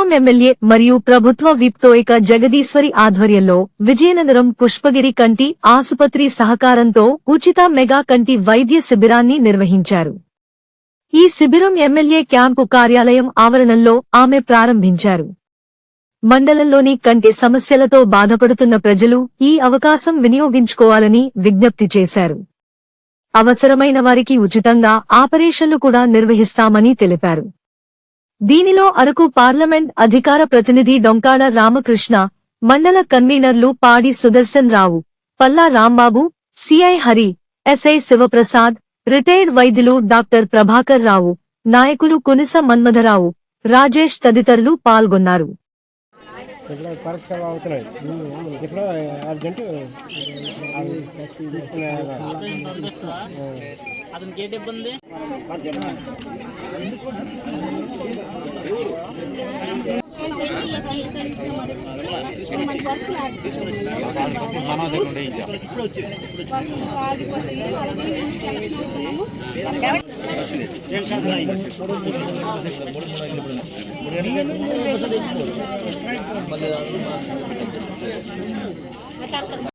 Town MLA మరియు ప్రభుత్వ విప్తోయిక జగదీశ్వరి ఆధ్వర్యంలో విజయనగరం పుష్పగిరి కంటి ఆసుపత్రి సహకారంతో ఉచిత మెగా కంటి వైద్య శిబిరాన్ని నిర్వహించారు. ఈ శిబిరం ఎమ్మెల్యే క్యాంపు కార్యాలయం ఆవరణంలో ఆమె ప్రారంభించారు. మండలంలోని కంటి సమస్యలతో బాధపడుతున్న ప్రజలు ఈ అవకాశం వినియోగించుకోవాలని విజ్ఞప్తి చేశారు. అవసరమైన వారికి ఉచితంగా ఆపరేషన్లు కూడా నిర్వహిస్తామని తెలిపారు. దీనిలో అరకు పార్లమెంట్ అధికార ప్రతినిధి డొంకాడ రామకృష్ణ మండల కన్వీనర్లు Padi Sudarshan Rao Palla Rambabu CI Hari SI Sivaprasad retired వైద్యులు డాక్టర్ ప్రభాకర్ రావు నాయకులు కునిస మన్మధరావు రాజేష్ తదితరులు పాల్గొన్నారు. ఇప్పుడు పరీక్ష అవుతున్నాయి. ఇప్పుడు అర్జెంటు అతనికి ఏంటి ఇబ్బంది మళ్ళీ